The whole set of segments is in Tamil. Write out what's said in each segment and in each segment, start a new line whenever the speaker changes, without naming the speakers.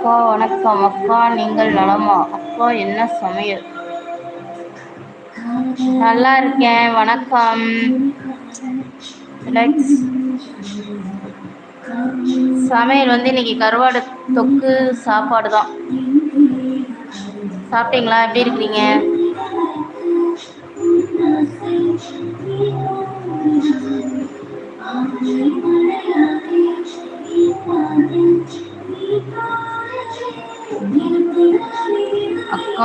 அக்கா வணக்கம். அக்கா நீங்கள் நலமா? அக்கா என்ன சமையல்? நல்லா இருக்கேன். வணக்கம். சமையல் வந்து இன்னைக்கு கருவாடு தொக்கு சாப்பாடு தான் சாப்பிட்டீங்களா? எப்படி இருக்கிறீங்க?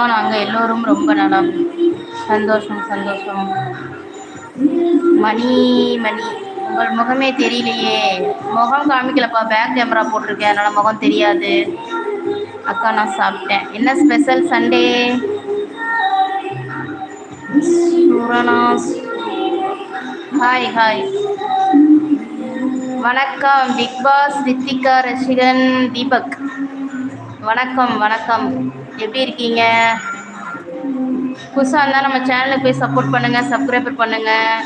அக்கா நாங்கள் எல்லோரும் ரொம்ப நலம் சந்தோஷம் சந்தோஷம். மணி மணி. உங்கள் முகமே தெரியலையே. முகம் காமிக்கலப்பா. பேக் கேமரா போட்டிருக்கேன். அதனால் முகம் தெரியாது. அக்கா நான் சாப்பிட்டேன். என்ன ஸ்பெஷல் சண்டே சுரணா ஹாய் ஹாய் வணக்கம். பிக் பாஸ் ரித்திகா ரசிகன் தீபக் வணக்கம் வணக்கம். எப்படி இருக்கீங்க? புதுசாக இருந்தால் நம்ம சேனலுக்கு போய் சப்போர்ட் பண்ணுங்கள் சப்ஸ்கிரைபர் பண்ணுங்கள்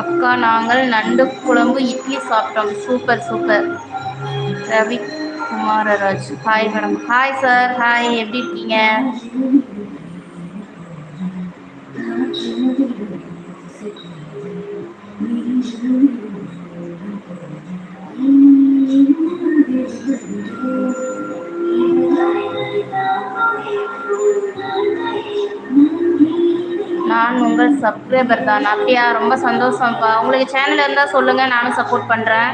அக்கா நாங்கள் நண்டு குழம்பு இட்லி சாப்பிட்டோம். Super super. Ravi Kumararaj hi madam hi sir hi எப்படி இருக்கீங்க? சப்ஸ்கிரைபர் தான்? அப்படியா? ரொம்ப சந்தோஷம்ப்பா. உங்களுக்கு சேனல் இருந்தால் சொல்லுங்கள் நானும் சப்போர்ட் பண்ணுறேன்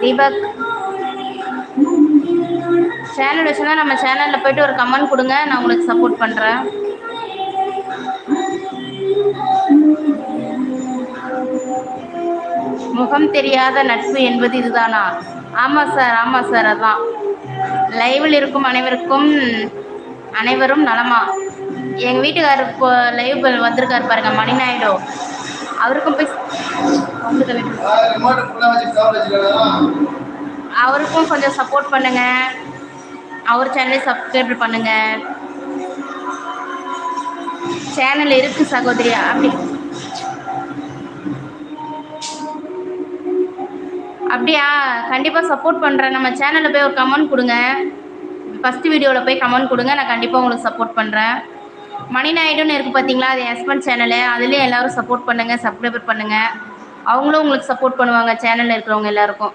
தீபக் சேனல் வச்சுருந்தா நம்ம சேனலில் போயிட்டு ஒரு கமெண்ட் கொடுங்க நான் உங்களுக்கு சப்போர்ட் பண்ணுறேன் முகம் தெரியாத நட்பு என்பது இதுதானா? ஆமாம் சார் ஆமாம் சார் அதான். லைவில் இருக்கும் அனைவருக்கும் அனைவரும் நலமா. எங்கள் வீட்டுக்காரர் இப்போ லைவ் வந்திருக்காரு பாருங்க மணி நாயுடு அவருக்கும் போய் அவருக்கும் கொஞ்சம் சப்போர்ட் பண்ணுங்க. அவர் சேனலை சப்ஸ்கிரைப் பண்ணுங்க. சேனல் இருக்கு சகோதரியா அப்படி. அப்படியா? கண்டிப்பாக சப்போர்ட் பண்ணுறேன் நம்ம சேனலில் போய் ஒரு கமெண்ட் கொடுங்க. ஃபஸ்ட்டு வீடியோவில் போய் கமெண்ட் கொடுங்க. நான் கண்டிப்பாக உங்களுக்கு சப்போர்ட் பண்ணுறேன் மணி நாயுடுன்னு இருக்குது பார்த்தீங்களா அது ஹஸ்பண்ட் சேனலு அதுலேயும் எல்லோரும் சப்போர்ட் பண்ணுங்கள் சப்ஸ்கிரைபர் பண்ணுங்கள் அவங்களும் உங்களுக்கு சப்போர்ட் பண்ணுவாங்க சேனலில் இருக்கிறவங்க எல்லாருக்கும்.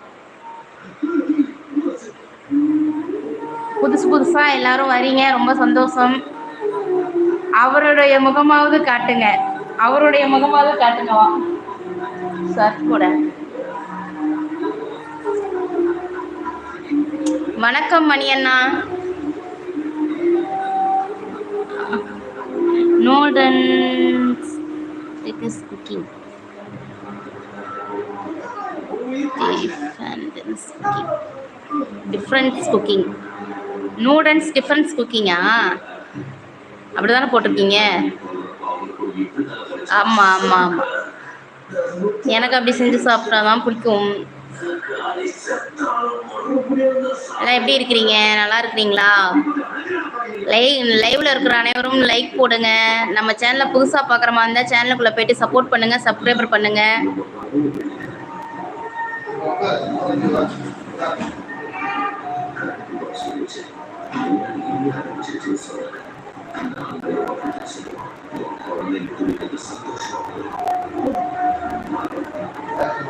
புதுசு புதுசாக எல்லாரும் வரீங்க. ரொம்ப சந்தோஷம். அவருடைய முகமாவது காட்டுங்க. அவருடைய முகமாவது காட்டுங்கவா சார் கூட வணக்கம் மணியண்ணா அண்ணா noodles it is cooking. Difference cooking different cooking noodles different குக்கிங்கா அப்படி தானே போட்டிருக்கீங்க? ஆமாம் ஆமாம் ஆமாம் எனக்கு அப்படி செஞ்சு சாப்பிட்டா தான் பிடிக்கும். எல்லாம் எப்படி இருக்கிறீங்க? நல்லா இருக்கிறீங்களா? லைவ் லைவ்ல இருக்கிற அனைவரும் லைக் போடுங்க. நம்ம சேனலை புதுசாக பார்க்குற மாதிரி இருந்தால் சேனலுக்குள்ளே போயிட்டு சப்போர்ட் பண்ணுங்க சப்ஸ்கிரைபர் பண்ணுங்க. இப்போ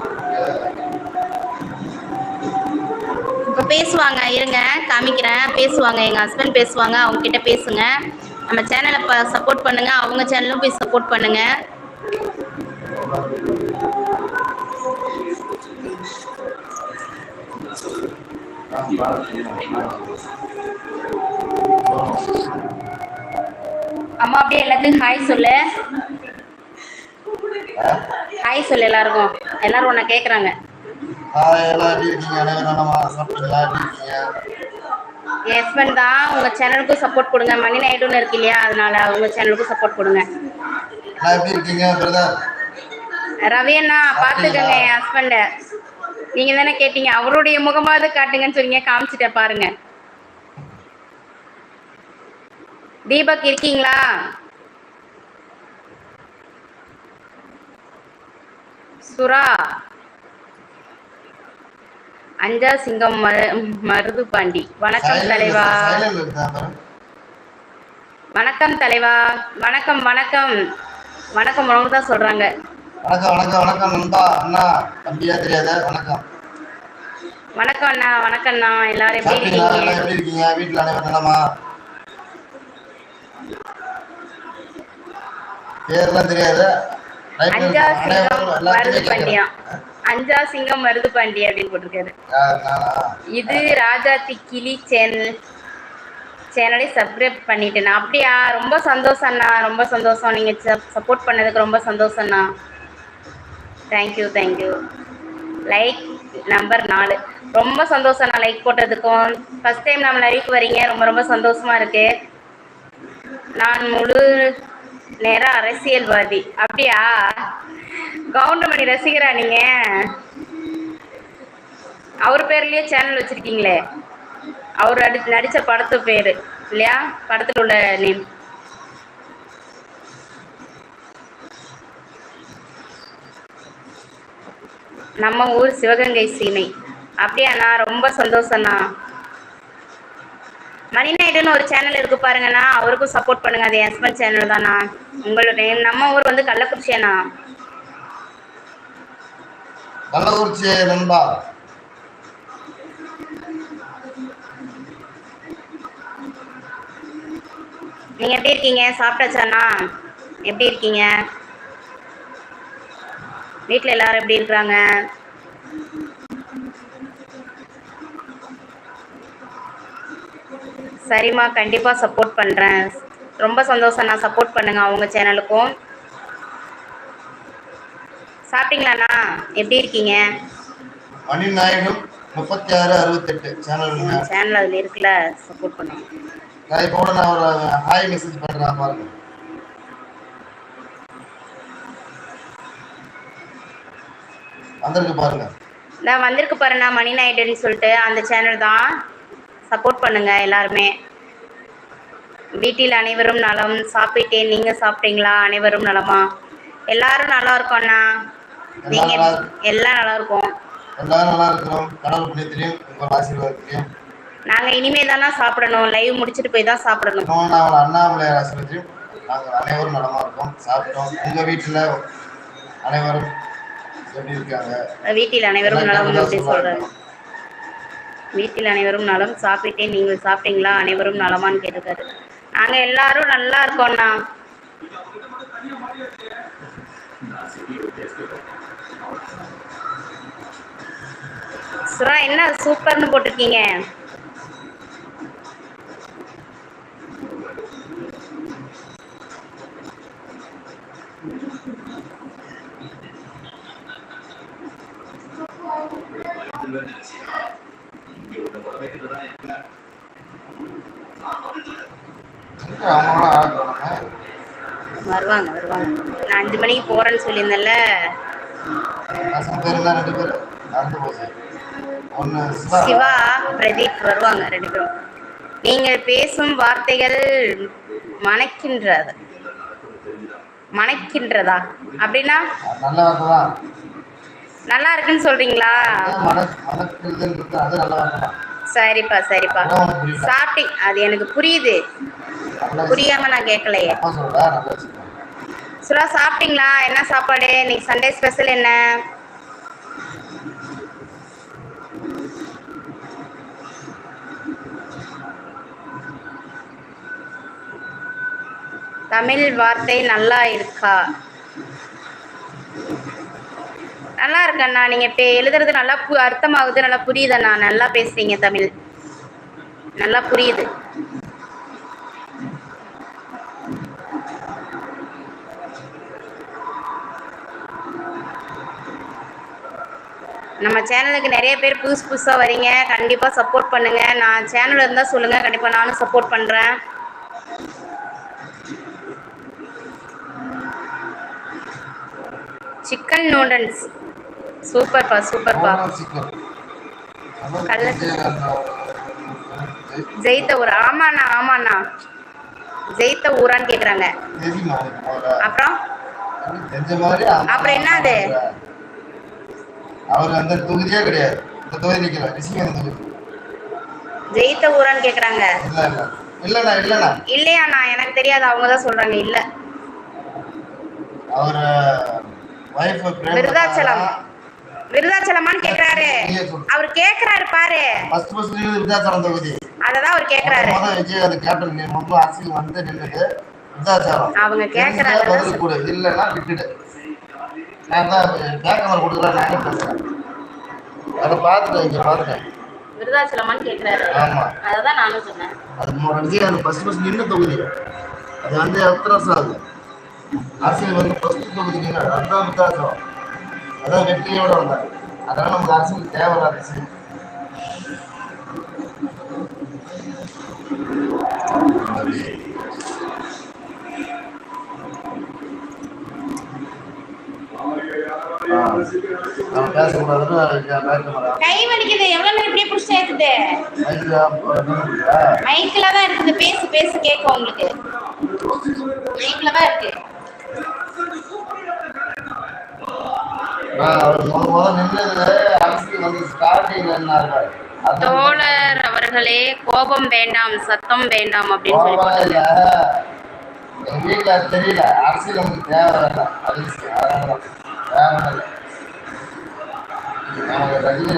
பேசுவாங்க. இருங்க காமிக்கிறேன். பேசுவாங்க. எங்கள் ஹஸ்பண்ட் பேசுவாங்க. அவங்க கிட்ட பேசுங்க. நம்ம சேனலை ப சப்போர்ட் பண்ணுங்க. அவங்க சேனலும் போய் சப்போர்ட் பண்ணுங்க. அம்மா அப்படியே எல்லாத்துக்கும் ஹாய் சொல்லு. ஹாய் சொல்லு எல்லாருக்கும். எல்லாரும் உன்னை கேட்குறாங்க
எல்லாம் எப்படி இருக்கீங்க அனைவரும் நலமா சாப்பிட்டீங்களா எப்படி இருக்கீங்க
என் ஹஸ்பண்ட் தான் உங்கள் சேனலுக்கும் சப்போர்ட் கொடுங்க. மணி நைட்டுன்னு இருக்கு இல்லையா? அதனால உங்கள் சேனலுக்கும் சப்போர்ட் கொடுங்க.
எல்லாம் எப்படி இருக்கீங்க பிரதர்
ரவி அண்ணா பார்த்துக்கங்க என் ஹஸ்பண்டை நீங்கள் தானே கேட்டீங்க. அவருடைய முகமாவது காட்டுங்கன்னு சொன்னீங்க. காமிச்சிட்டேன் பாருங்க. தீபக் இருக்கீங்களா? சுரா. அஞ்சா சிங்கம் மரு மருது பாண்டி. வணக்கம் தலைவா. வணக்கம் தலைவா. வணக்கம் வணக்கம். வணக்கம் உனக்கு தான் சொல்றாங்க.
வணக்கம் வணக்கம் வணக்கம் நண்பா அண்ணா தம்பியா தெரியாத வணக்கம்.
வணக்கம் அண்ணா வணக்கம் அண்ணா. எல்லாரும் எப்படி இருக்கீங்க?
எப்படி இருக்கீங்க? வீட்டுல அனைவரும் நலமா? பேர்லாம் தெரியாது?
அஞ்சா சிங்கம் மருது பாண்டியா. அஞ்சா சிங்கம் மருது பாண்டி அப்படின்னு போட்டிருக்காரு. இது ராஜாத்தி கிளி சேனல் சேனலை சப்ஸ்கிரைப் பண்ணிட்டேன் அப்படியா? ரொம்ப சந்தோஷம் அண்ணா. ரொம்ப சந்தோஷம். நீங்க சப்போர்ட் பண்ணதுக்கு ரொம்ப சந்தோஷம் அண்ணா. Thank you thank you like number நாலு. ரொம்ப சந்தோஷம் அண்ணா லைக் போட்டதுக்கும். ஃபஸ்ட் டைம் நம்ம லைக் வரீங்க. ரொம்ப ரொம்ப சந்தோஷமா இருக்கு. நான் முழு நேர அரசியல்வாதி. அப்படியா? கவுண்டமணி ரசிகரா நீங்க? அவர் பேர்லயே சேனல் வச்சிருக்கீங்களே. அவர் அடி நடிச்ச படத்து பேரு இல்லையா? படத்தில் உள்ள நேம் நம்ம ஊர் சிவகங்கை சீமை. அப்படியாண்ணா ரொம்ப சந்தோஷம்ண்ணா. மணிநாயுடுன்னு ஒரு சேனல் இருக்கு பாருங்கண்ணா. அவருக்கும் சப்போர்ட் பண்ணுங்க. அது என் ஹஸ்பண்ட் சேனல் தானா உங்களுடைய நம்ம ஊர் வந்து கள்ளக்குறிச்சியாண்ணா.
கள்ளக்குறிச்சி நண்பா
நீங்க எப்படி இருக்கீங்க? சாப்பிட்டாச்சாண்ணா? எப்படி இருக்கீங்க? வீட்டில் எல்லாரும் எப்படி இருக்கிறாங்க? சரிம்மா கண்டிப்பாக சப்போர்ட் பண்ணுறேன் ரொம்ப சந்தோஷம் நான் சப்போர்ட் பண்ணுங்க அவங்க சேனலுக்கும் சாப்பிட்டீங்களாண்ணா? எப்படி இருக்கீங்க?
மணி நாயகம் முப்பத்தி ஆறு அறுபத்தெட்டு சேனல்
சேனல் அதில் இருக்குல்ல சப்போர்ட் பண்ணுங்க.
இப்போ நான் ஒரு ஹாய் மெசேஜ் பண்றேன் பாருங்க. வந்திருக்கு பாருங்க.
நான் வந்திருக்கு பாருண்ணா மணி நாயுடுன்னு சொல்லிட்டு அந்த சேனல் தான் சப்போர்ட் பண்ணுங்க எல்லாருமே. வீட்டில் அனைவரும் நலம். சாப்பிட்டேன் நீங்க சாப்பிட்டீங்களா? அனைவரும் நலமா? எல்லாரும் நல்லா இருக்கோம்ண்ணா. நீங்க
எல்லாம் நல்லா
இருக்கோம்.
எல்லாரும் நல்லா இருக்கிறோம் கடவுள் புண்ணியத்திலையும் உங்கள் ஆசீர்வாதத்திலையும்.
நாங்க இனிமே தானே சாப்பிடணும். லைவ் முடிச்சுட்டு போய் தான் சாப்பிடணும்.
திருவண்ணாமலை அண்ணாமலையார் ஆசீர்வாதத்திலையும் நாங்கள் அனைவரும் நலமா இருக்கோம். சாப்பிட்டோம். உங்க வீட்டுல அனைவரும் எப்படி இருக்காங்க?
வீட்டில் அனைவரும் நலம் அப்படி
இருக்கணும்.
வீட்டில் அனைவரும் நலம். சாப்பிட்டேன் நீங்கள் சாப்பிட்டீங்களா? அனைவரும் நலமான்னு கேட்டிருக்காரு நாங்க எல்லாரும் நல்லா இருக்கோம்ண்ணா. சுரா என்ன சூப்பர்னு போட்டிருக்கீங்க? வருவாங்க வருவாங்க. நான் அஞ்சு மணிக்கு போறேன்னு சொல்லியிருந்தேன்ல.
சிவா
பிரதீப் வருவாங்க ரெண்டு பேரும். நீங்கள் பேசும் வார்த்தைகள் மணக்கின்றது. மணக்கின்றதா? அப்படின்னா?
நல்ல
இருக்குன்னு சொல்றீங்களா? சரிப்பா சரிப்பா. சாப்பிட்டீங்க. அது எனக்கு புரியுது. புரியாம நான் கேட்கலையே. சுரா சாப்பிட்டீங்களா? என்ன சாப்பாடு? இன்னைக்கு சண்டே ஸ்பெஷல் என்ன? தமிழ் வார்த்தை நல்லா இருக்கா? நல்லா இருக்கண்ணா. நீங்க இப்போ எழுதுறது நல்லா பு அர்த்தமாகுது. நல்லா புரியுதண்ணா. நல்லா பேசுறீங்க தமிழ். நல்லா புரியுது. நம்ம சேனலுக்கு நிறைய பேர் புதுசு புதுசாக வரீங்க. கண்டிப்பாக சப்போர்ட் பண்ணுங்க. நான் சேனல் இருந்தால் சொல்லுங்க. கண்டிப்பாக நானும் சப்போர்ட் பண்ணுறேன் சிக்கன் நூடல்ஸ் சூப்பர்ப்பா சூப்பர்ப்பா கல்ல-. ஜெயித்த ஊரா. ஆமாண்ணா ஆமாண்ணா. ஜெயித்த ஊரான்னு
முதல்ல?
அப்புறம். அப்புறம் என்ன அது?
அவர் அந்த தொகுதியே கிடையாது. இந்த தொகுதி நிக்கல.
ஜெயித்த ஊரான்னு கேக்குறாங்க.
இல்ல இல்ல. இல்லண்ணா இல்லண்ணா.
இல்லையாண்ணா எனக்கு தெரியாது. அவங்க தான் சொல்றாங்க. இல்ல.
அவர்
விருதாச்சலம். விருதாச்சலமான்னு கேக்குறாரு. அவர் கேக்குறாரு பாரு.
ஃபர்ஸ்ட் ஃபர்ஸ்ட் விருதாச்சலம் தொகுதி.
அததான் அவர் கேக்குறாரு.
முத விஜயகாந்த் கேப்டன் நீ முதல்ல அரசியல் வந்து நின்னுது விருதாச்சலம்.
அவங்க கேக்குறாங்க.
பதில் கொடு. இல்லைன்னா விட்டுடு. நான் தான் பேக் நம்பர் கொடுக்குறேன் நானே பேசுறேன். அதை பார்த்துட்டேன் இங்க பார்த்துட்டேன்
விருதாச்சலமான்னு கேக்குறாரு.
ஆமா.
அததான் நானும் சொன்னேன்.
அது விஜயகாந்த் ஃபர்ஸ்ட் ஃபர்ஸ்ட் நின்ன தொகுதி. அது வந்து எத்தனை வருஷம் ஆகுது அரசியல் வந்து ஃபர்ஸ்ட் தொகுதி நின்று அதுதான் வித்தியாசம் அதான் வெற்றியோட வந்தார். அதெல்லாம் நமக்கு அரசியல் பேக்க மாட்டேன்.
கை வலிக்குது. எவ்வளவு நேரம் இப்படியே புடிச்சு ஏத்துது மைக்ல தான் இருக்குது. பேசு பேசு கேட்கும் உங்களுக்கு. மைக்ல தான் இருக்கு. தோழர் அவர்களே கோபம் வேண்டாம் சத்தம் வேண்டாம் அப்படின்னு சொல்லி
இல்ல. வீட்டுல தெரியல. அரசியல் நமக்கு தேவை நமக்கு ரஜினி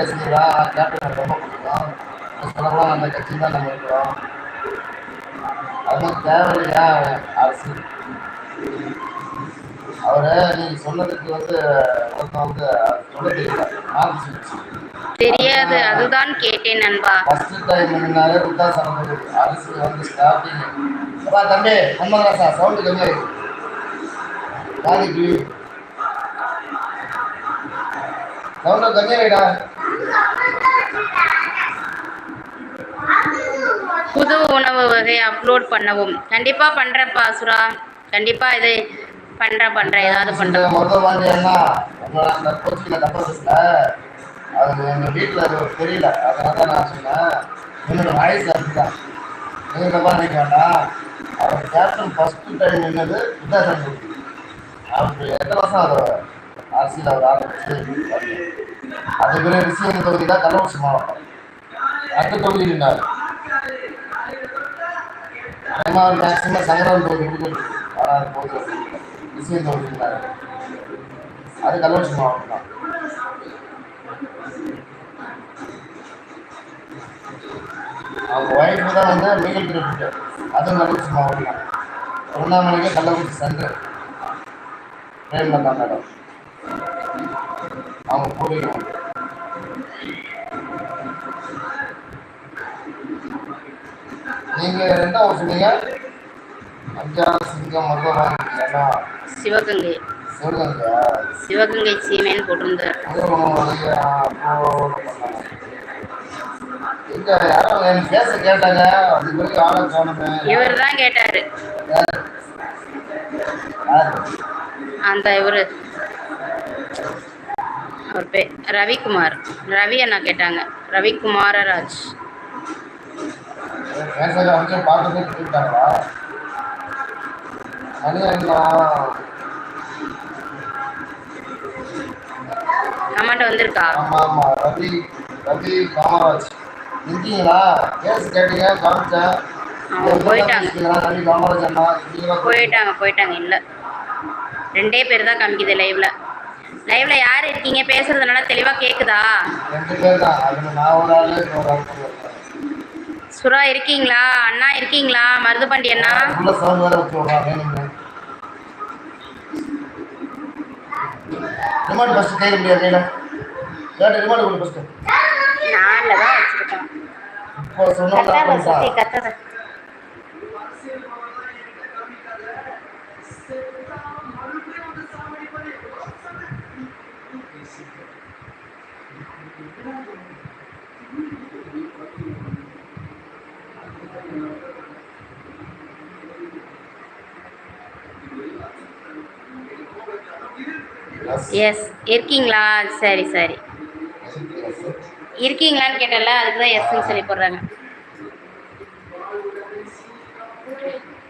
கேப்டன் ரொம்ப பிடிக்கும். அந்த கட்சி தான் நம்ம இருக்கிறோம். அது தேவை அரசியல். அவரு நீங்க சொன்னதுக்கு வந்து
தெரியாது? அதுதான் கேட்டேன் நண்பா.
ஃபர்ஸ்ட் டைம் முன்னாலே விருத்தாசலம் போகுது அரசு வந்து ஸ்டார்டிங் அப்பா தம்பி ஹன்மதராசா சவுண்டு கம்மியாயிருக்கு காதிக்கு சவுண்டு கம்மியாயிடா
புது உணவு வகை அப்லோட் பண்ணவும். கண்டிப்பா பண்றேன்ப்பா சுரா. கண்டிப்பா இது பண்றேன் பண்றேன் ஏதாவது பண்றேன்
முதல் வாண்டி அண்ணா அந்த கோச்சில தப்பா அது எங்க வீட்டில் அது தெரியல. அதனால தான் நான் சொன்னேன் என்னோட வாய்ஸ் அதுதான் நீங்கள் தப்பா வேண்டாம். அவர் கேப்டன் ஃபர்ஸ்ட் டைம் என்னது வித்தியாசம் கொடுத்து அவருக்கு எத்தனை வருஷம் அவர் அரசியல் அவர் ஆரம்பிச்சு அது பிறகு ரிசீவன் தொகுதி தான் கள்ளக்குறிச்சி மாவட்டம். அடுத்த தொகுதி நின்றார் மேக்சிமம் சங்கரன் தொகுதி கொடுத்துருக்கு ஆனால் போது ரிசீவன் தொகுதி அது கள்ளக்குறிச்சி மாவட்டம் தான். அவங்க ஒய்ஃபு தான் வந்து லீகல் பிரிவிட்டு அதுவும் கள்ளக்குறிச்சி மாவட்டம் தான். திருவண்ணாமலைக்கு கள்ளக்குறிச்சி சென்டர். பிரேமலதா மேடம். அவங்க பூர்வீகம் நீங்கள் ரெண்டாவது சொன்னீங்க சிங்கம்
சிவகங்கை.
சிவகங்கை
சிவகங்கை சீமைன்னு போட்டிருந்தார்.
எங்க யாரும் எனக்கு பேச கேட்டாங்க. அது பிறகு ஆளை காணுமே.
இவர் தான் கேட்டாரு? அந்த இவரு. அவர் பேர் ரவிக்குமார். ரவி அண்ணா கேட்டாங்க. ரவிக்குமாரராஜ்.
பேசுறத கேட்டாங்களா
கமெண்ட் வந்திருக்கா?
ஆமா ஆமா. ரவி ரவி காமராஜ். இருக்கீங்களா? கேஸ் கேட்டீங்க காமிச்சேன்
அவங்க போயிட்டாங்க? போயிட்டாங்க போயிட்டாங்க. இல்லை. ரெண்டே பேர் தான் காமிக்குது லைவ்ல லைவ்ல யார் இருக்கீங்க? பேசுறது நல்லா தெளிவா கேக்குதா. சுரா இருக்கீங்களா? அண்ணா இருக்கீங்களா? மருதுபாண்டி அண்ணா?
ரிமோட் ஃபர்ஸ்ட் கையில் முடியாது கையில்? கேட்டு ரிமோட் கொடு ஃபர்ஸ்ட்
நான்ல தான் வச்சிருக்கேன்.
இப்போ சொன்னோம்னா
எஸ் இருக்கீங்களா? சரி சரி. இருக்கீங்களான்னு கேட்டல அதுக்கு தான் எஸ்ன்னு சொல்லி போடுறாங்க.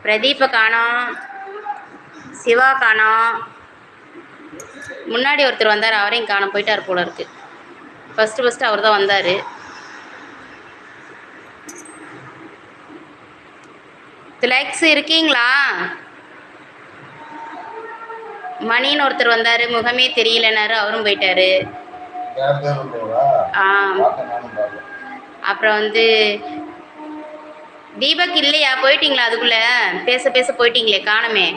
பிரதீப்பை காணோம். சிவா காணோம். முன்னாடி ஒருத்தர் வந்தார் அவரையும் காணோம். போயிட்டார் போல இருக்கு. ஃபஸ்ட்டு ஃபஸ்ட்டு அவர் தான் வந்தார் திலக்ஸ் இருக்கீங்களா? மணின்னு ஒருத்தர் வந்தார் முகமே தெரியலனாரு அவரும் போயிட்டாரு. அப்புறம் வந்து தீபக் இல்லையா? போயிட்டீங்களா அதுக்குள்ள? பேச பேச போயிட்டீங்களே காணுமே.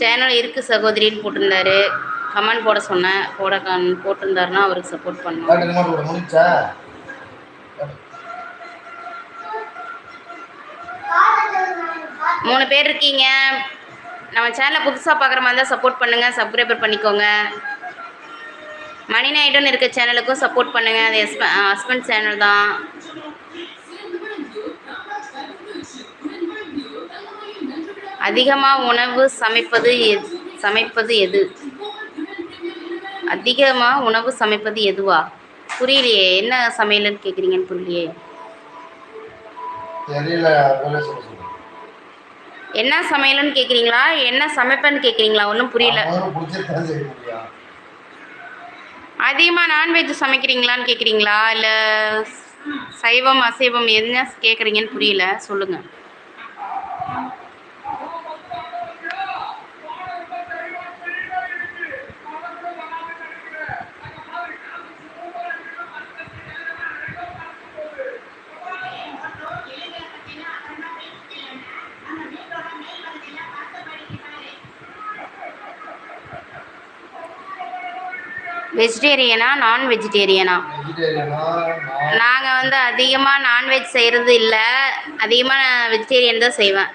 சேனல் இருக்கு சகோதரின்னு போட்டிருந்தாரு. கமெண்ட் போட சொன்னேன். போட போட்டிருந்தாருன்னா அவருக்கு சப்போர்ட் பண்ணோம் மூணு பேர் இருக்கீங்க. நம்ம சேனலை புதுசாக பார்க்குற மாதிரி இருந்தால் சப்போர்ட் பண்ணுங்கள் சப்ஸ்கிரைபர் பண்ணிக்கோங்க. மணி நைட்டுன்னு இருக்க சேனலுக்கும் சப்போர்ட் பண்ணுங்கள் அது ஹஸ்பண்ட் சேனல் தான். அதிகமாக உணவு சமைப்பது எ- சமைப்பது எது? அதிகமாக உணவு சமைப்பது எதுவா? புரியலையே. என்ன சமையல்னு கேட்குறீங்கன்னு புரியலையே.
தெரியல
என்ன சமையல்னு கேட்குறீங்களா என்ன சமைப்பேன்னு கேட்குறீங்களா ஒன்றும் புரியல. அதிகமாக நான்வெஜ் சமைக்கிறீங்களான்னு கேட்குறீங்களா இல்லை சைவம் அசைவம் என்ன கேட்குறீங்கன்னு புரியல. சொல்லுங்கள் வெஜிடேரியனா நான் வெஜிடேரியனா
நான்
நாங்கள் வந்து அதிகமாக நான்வெஜ் செய்கிறது இல்லை. அதிகமாக வெஜிடேரியன் தான் செய்வேன்.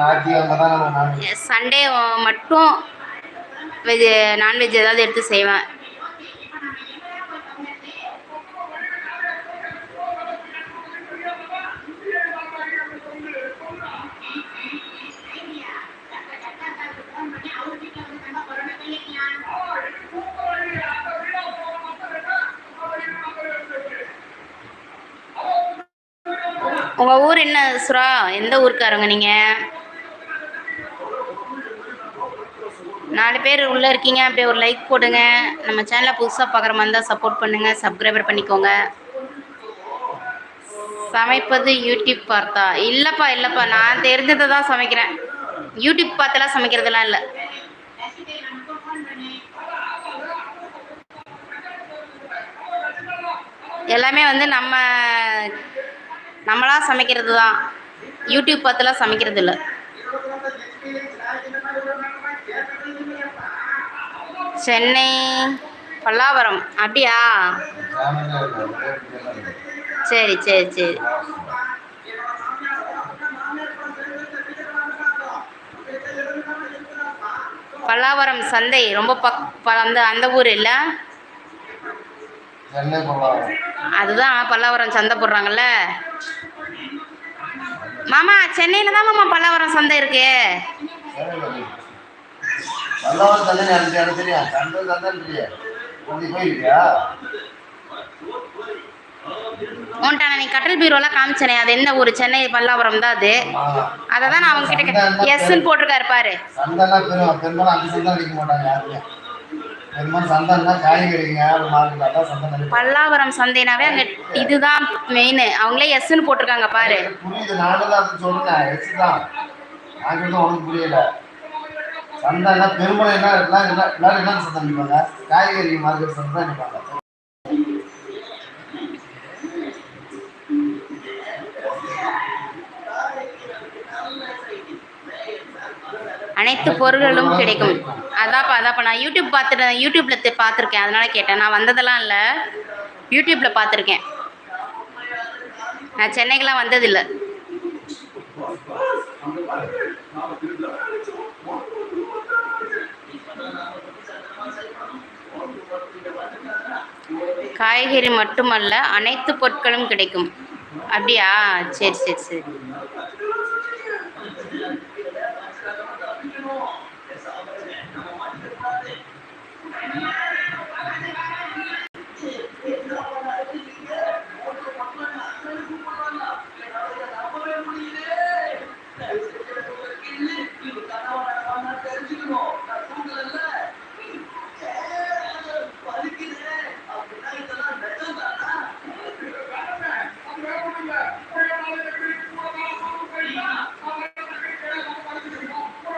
நான்
சண்டே மட்டும் வெஜ் நான்வெஜ் ஏதாவது எடுத்து செய்வேன். உங்கள் ஊர் என்ன சுரா? எந்த ஊருக்காரங்க நீங்கள் நாலு பேர் உள்ளே இருக்கீங்க அப்படியே ஒரு லைக் போடுங்க. நம்ம சேனலை புதுசாக பார்க்குற மாதிரி இருந்தால் சப்போர்ட் பண்ணுங்கள் சப்ஸ்கிரைபர் பண்ணிக்கோங்க. சமைப்பது யூடியூப் பார்த்தா. இல்லைப்பா இல்லைப்பா நான் தெரிஞ்சதை தான் சமைக்கிறேன். யூடியூப் பார்த்தெல்லாம் சமைக்கிறதெல்லாம் இல்லை. எல்லாமே வந்து நம்ம நம்மளாக சமைக்கிறது தான் யூடியூப் பார்த்துலாம் சமைக்கிறது இல்லை சென்னை பல்லாவரம். அப்படியா? சரி சரி சரி. பல்லாவரம் சந்தை. ரொம்ப பக் அந்த அந்த ஊர் இல்லை? அதுதான் பல்லாவரம் சந்தை போடுறாங்கல்ல. மாமா சென்னையில் தான் மாமா பல்லாவரம் சந்தை இருக்கு.
தெரியும்? நீ
கட்டல் பீரோலாம் காமிச்சனே. அது என்ன ஊர்? சென்னை பல்லாவரம் தான் அது. அதை தான் நான் அவங்க கிட்ட எஸ்ன்னு போட்டிருக்காரு பாரு. பல்லாவரம் சந்தைனாவே அங்கே இதுதான் மெயின் அவங்களே எஸ்ன்னு போட்டிருக்காங்க பாரு.
புரியுது நானும் தான் அது சொல்றேன். எச்சு தான். நாங்கள் உனக்கு புரியல. சந்தைன்னா பெரும்பாலும் என்ன எல்லாரும் என்ன சந்தை நினைப்பாங்க? காய்கறி மார்க்கெட் சந்தை தான்
அனைத்து பொருள்களும் கிடைக்கும். அதாப்பா அதாப்பா நான் யூடியூப் பார்த்துட்டு யூடியூப்பில் பார்த்துருக்கேன். அதனால் கேட்டேன். நான் வந்ததெல்லாம் இல்லை. யூடியூப்பில் பார்த்துருக்கேன். நான் சென்னைக்கெலாம் வந்ததில்லை. காய்கறி மட்டுமல்ல அனைத்து பொருட்களும் கிடைக்கும். அப்படியா? சரி சரி சரி.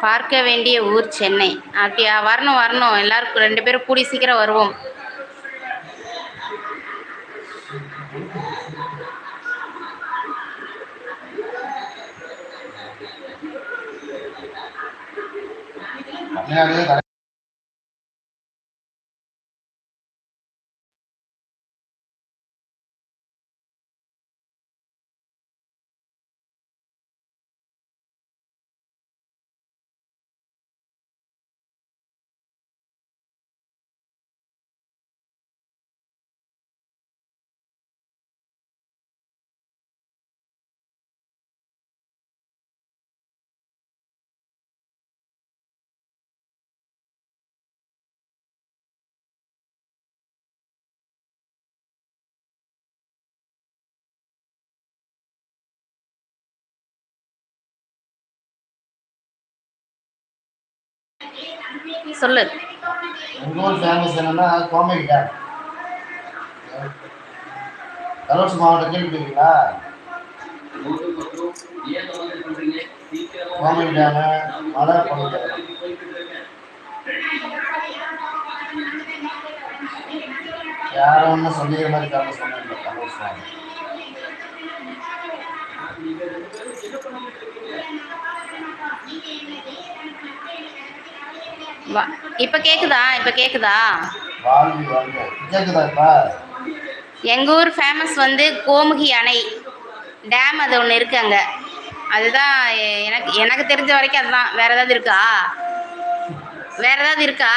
பார்க்க வேண்டிய ஊர் சென்னை. அப்படியா? வரணும் வரணும். எல்லாருக்கும் ரெண்டு பேரும் கூடி சீக்கிரம் வருவோம்.
Yeah, yeah.
சொல்லு.
எங்க ஊர் ஃபேமஸ் என்னன்னா கோமதி டேம் கள்ளக்குறிச்சி மாவட்டம் கேள்விப்பட்டீங்களா கோமதி டேமு மழை பொழுது யாரும் ஒன்றும் சொல்லிக்கிற மாதிரி ஃபேமஸ் பண்ணல கள்ளக்குறிச்சி மாவட்டம்.
இப்போ கேக்குதா? இப்போ
கேட்குதா
எங்கள் ஊர் ஃபேமஸ் வந்து கோமுகி அணை. டேம் அது ஒன்று இருக்கு அங்கே. அதுதான் எனக்கு எனக்கு தெரிஞ்ச வரைக்கும் அதுதான். வேற ஏதாவது இருக்கா? வேற ஏதாவது இருக்கா?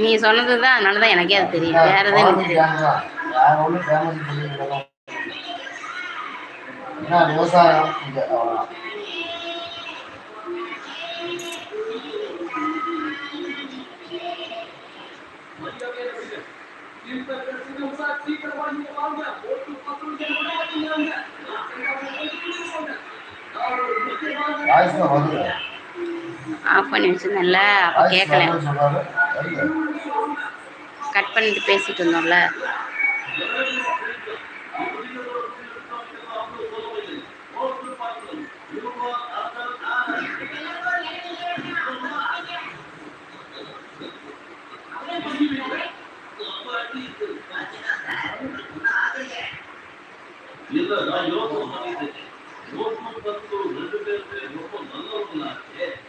நீ சொன்னது தான் அதனால தான் எனக்கே அது தெரியும் வேற எதுவும்
ஏன்னா விவசாயம் இங்கே அவ்வளோதான்
ஆஃப் பண்ணி வச்சிருந்தேன்ல அப்போ கேட்கல கட் பண்ணிட்டு பேசிட்டு இருந்தோம்ல.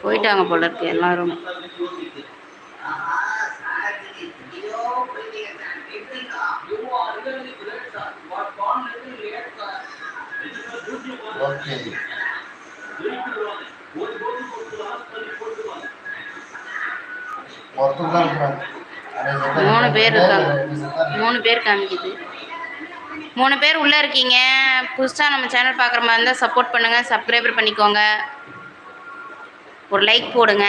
போயிட்டாங்க போல இருக்கு எல்லாரும். மூணு பேர் இருக்காங்க. மூணு பேர் காமிக்குது. மூணு பேர் உள்ளே இருக்கீங்க. புதுசாக நம்ம சேனல் பார்க்குற மாதிரி இருந்தால் சப்போர்ட் பண்ணுங்கள் சப்ஸ்கிரைபர் பண்ணிக்கோங்க. ஒரு லைக் போடுங்க.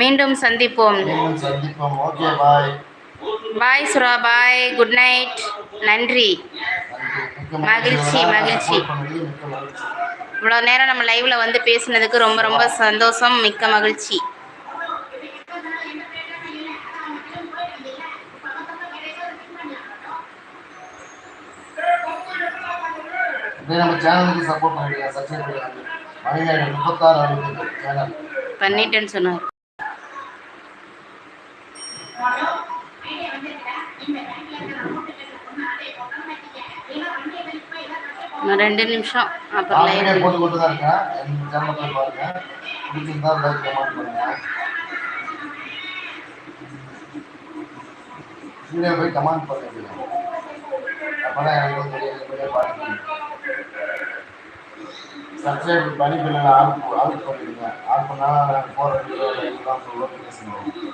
மீண்டும் சந்திப்போம்.
பாய்
சுரா பாய் குட் நைட் நன்றி. மகிழ்ச்சி, மகிழ்ச்சி. இவ்வளோ நேரம் நம்ம லைவ்ல வந்து பேசினதுக்கு ரொம்ப ரொம்ப சந்தோஷம் மிக்க மகிழ்ச்சி.
அப்படியே நம்ம சேனலுக்கு சப்போர்ட் பண்ணிடுங்க சப்ஸ்கிரைப் பண்ணிடுங்க மணிநேரம் முப்பத்தாறு அறுபது சேனல்
பண்ணிட்டேன்னு சொன்னார். இன்னும் ரெண்டு நிமிஷம். அப்புறம் லைவ்
போட்டு தான் இருக்கேன் என் சேனலை பாருங்க. பிடிச்சிருந்தா லைக் கமெண்ட் பண்ணுங்க வீடியோ போய் கமெண்ட் பண்ணுங்க அப்பதான் எனக்கு தெரியும் வீடியோ பார்த்து சப்ஸ்கிரைப் பண்ணி பிள்ளைங்க ஆள் ஆள் பண்ணிடுங்க ஆள் பண்ணா நான் போகிற வீடியோ எல்லாம் சொல்ல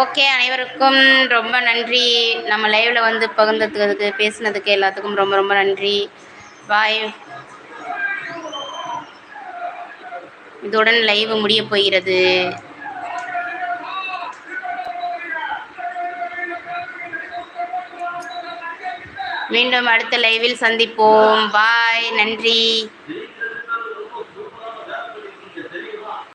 ஓகே அனைவருக்கும் ரொம்ப நன்றி. நம்ம லைவில் வந்து பகிர்ந்ததுக்கு பேசுனதுக்கு எல்லாத்துக்கும் ரொம்ப ரொம்ப நன்றி. பாய் இதுடன் லைவ் முடிய போகிறது. மீண்டும் அடுத்த லைவில் சந்திப்போம். பாய் நன்றி.